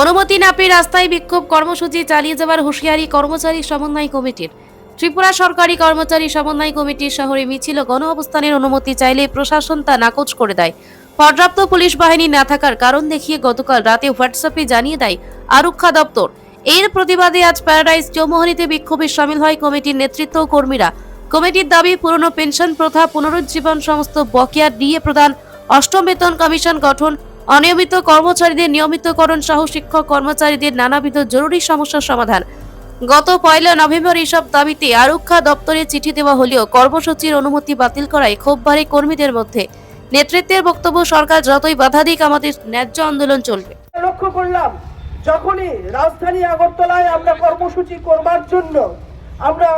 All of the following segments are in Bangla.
অনুমতি না পেয়ে রাস্তায় বিক্ষোভ কর্মসূচি চালিয়ে যাওয়ার হুঁশিয়ারি কর্মচারী সমন্বয় কমিটির। ত্রিপুরা সরকারি কর্মচারী সমন্বয় কমিটির শহরে মিছিল গণ অবস্থানের অনুমতি চাইলে প্রশাসন তা নাকচ করে দেয়। পর্যাপ্ত পুলিশ বাহিনী না থাকার কারণ দেখিয়ে গতকাল রাতে হোয়াটসঅ্যাপে জানিয়ে দেয় আরক্ষা দপ্তর। এর প্রতিবাদে আজ প্যারাডাইজ চৌমোহনীতে বিক্ষোভে সামিল হয় কমিটির নেতৃত্ব কর্মীরা। কমিটির দাবি, পুরনো পেনশন প্রথা, পুনরুজ্জীবন সমস্ত বকেয়া ডিএ প্রদান, অষ্টম বেতন কমিশন গঠন অনিয়মিত কর্মচারীদের নিয়মিতকরণ সহ শিক্ষক কর্মচারীদের নানাবিধ জরুরি সমস্যার সমাধান। গত পয়লা নভেম্বর এসব দাবিতে আরক্ষা দপ্তরে চিঠি দেওয়া হলেও কর্মসূচির অনুমতি বাতিল করায় ক্ষোভ বাড়ে কর্মীদের মধ্যে। নেতৃত্বের বক্তব্য, সরকার যতই বাধা দিক, আমাদের ন্যায্য আন্দোলন চলবে। লক্ষ্য করলাম, যখনই রাজধানী আগরতলায় আমরা কর্মসূচি করবার জন্য আমরা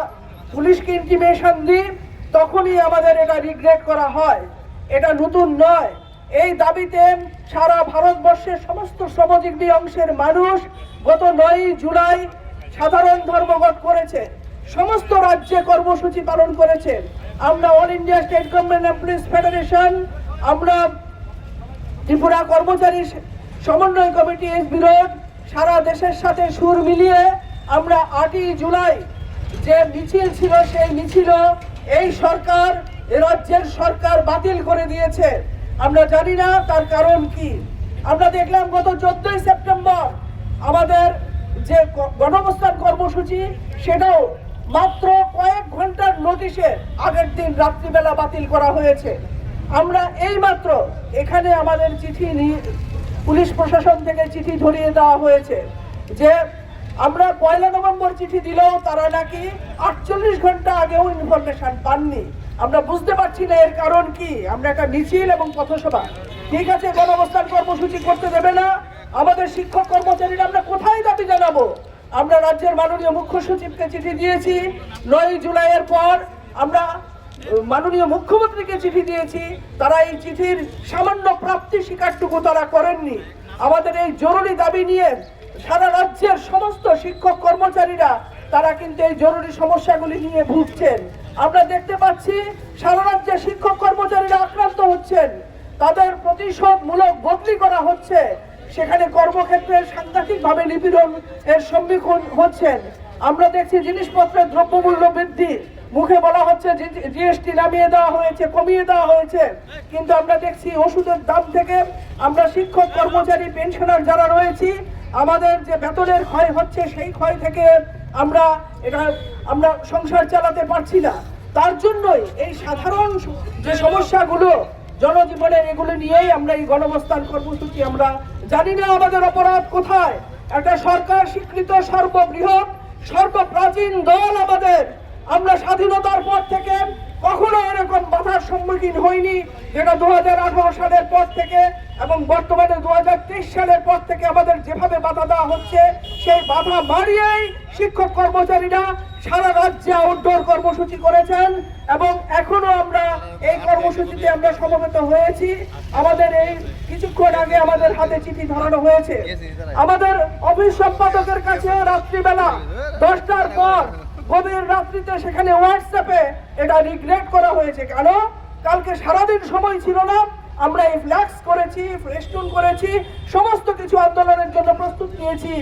পুলিশকে ইন্টিমেশন দিই, তখনই আমাদের এটা রিগ্রেট করা হয়। এটা নতুন নয়। এই দাবিতে সারা ভারতবর্ষের সমস্ত শ্রমজীবী অংশের মানুষ গত নয়ই জুলাই সাধারণ ধর্মঘট করেছে। সমস্ত রাজ্যে কর্মসূচি পালন করেছে। আমরা all India state government employees federation আমরা ত্রিপুরা কর্মচারী সমন্বয় কমিটি এর বিরোধ, সারা দেশের সাথে সুর মিলিয়ে আমরা আটই জুলাই যে মিছিল ছিল, সেই মিছিল এই সরকার রাজ্যের সরকার বাতিল করে দিয়েছে। আমরা জানি না তার কারণ কি। আমরা দেখলাম গত চোদ্দই সেপ্টেম্বর আমাদের যে গ- গণঅবস্থান কর্মসূচি, সেটাও মাত্র কয়েক ঘণ্টার নোটিশে আগের দিন রাত্রিবেলা বাতিল করা হয়েছে। আমরা এই মাত্র এখানে আমাদের চিঠি পুলিশ প্রশাসন থেকে চিঠি ধরিয়ে দেওয়া হয়েছে যে আমরা পয়লা নভেম্বর চিঠি দিলেও তারা নাকি আটচল্লিশ ঘণ্টা আগেও ইনফরমেশন পাননি। আমরা বুঝতে পারছি না এর কারণ কি। আমরা একটা মিছিল এবং পথসভা। ঠিক আছে গণঅবস্থান কর্মসূচি করতে দেবে না। আমাদের শিক্ষক কর্মচারীরা আমরা কোথায় দাবি জানাব? আমরা রাজ্যের মাননীয় মুখ্য সচিবকে চিঠি দিয়েছি। নয় জুলাইয়ের পর আমরা মাননীয় মুখ্যমন্ত্রীকে চিঠি দিয়েছি। তারা এই চিঠির সামান্য প্রাপ্তি স্বীকারটুকু তারা করেননি। আমাদের এই জরুরি দাবি নিয়ে সারা সমস্ত শিক্ষক কর্মচারীরা, তারা কিন্তু এই জরুরি সমস্যাগুলি নিয়ে ভুগছেন। আমরা দেখতে পাচ্ছি, সারা রাজ্যের শিক্ষক কর্মচারীরা আক্রান্ত হচ্ছেন। তাদের প্রতিশোধমূলক বদলি করা হচ্ছে। সেখানে কর্মক্ষেত্রে সাংঘাতিকভাবে নিপীড়ন এর সম্মুখীন হচ্ছেন। আমরা দেখছি জিনিসপত্রের দ্রব্যমূল্য বৃদ্ধি। মুখে বলা হচ্ছে জিএসটি নামিয়ে দেওয়া হয়েছে, কমিয়ে দেওয়া হয়েছে। কিন্তু আমরা দেখছি ওষুধের দাম থেকে আমরা শিক্ষক কর্মচারী, পেনশনার যারা রয়েছি আমাদের যে বেতনের ক্ষয় হচ্ছে, সেই ক্ষয় থেকে আমরা এটা, আমরা সংসার চালাতে পারছি না। তার জন্যই এই সাধারণ যে সমস্যাগুলো জনজীবনের, এগুলো নিয়েই আমরা এই গণবস্থান কর্মসূচি আমরা জানি না আমাদের অপরাধ কোথায়। একটা সরকার স্বীকৃত সর্ববৃহৎ, সর্বপ্রাচীন দল আমাদের। আমরা স্বাধীনতার পর থেকে কখনো এরকম বাধার সম্মুখীন হইনি যেটা দু হাজার আঠারো সালের পর থেকে এবং বর্তমানে দু হাজার তেইশ সালের পর থেকে আমাদের যেভাবে বাধা দেওয়া হচ্ছে, সেই বাধা মারিয়েই শিক্ষক কর্মচারীরা সারা রাজ্যে আউটডোর কর্মসূচি করেছেন এবং এখনও আমরা এই কর্মসূচিতে আমরা সমবেত হয়েছি। আমাদের এই কিছুক্ষণ আগে আমাদের হাতে চিঠি ধরানো হয়েছে। আমাদের অফিস সম্পাদকের কাছে রাত্রিবেলা দশটার পর গভীর রাত্রিতে সেখানে হোয়াটসঅ্যাপে এটা রিগ্রেট করা হয়েছে। কেন? কালকে সারাদিন সময় ছিল না। আমরা এই ফ্ল্যাক্স করেছি ফেস্টুন করেছি সমস্ত কিছু আন্দোলনের জন্য প্রস্তুত নিয়েছি।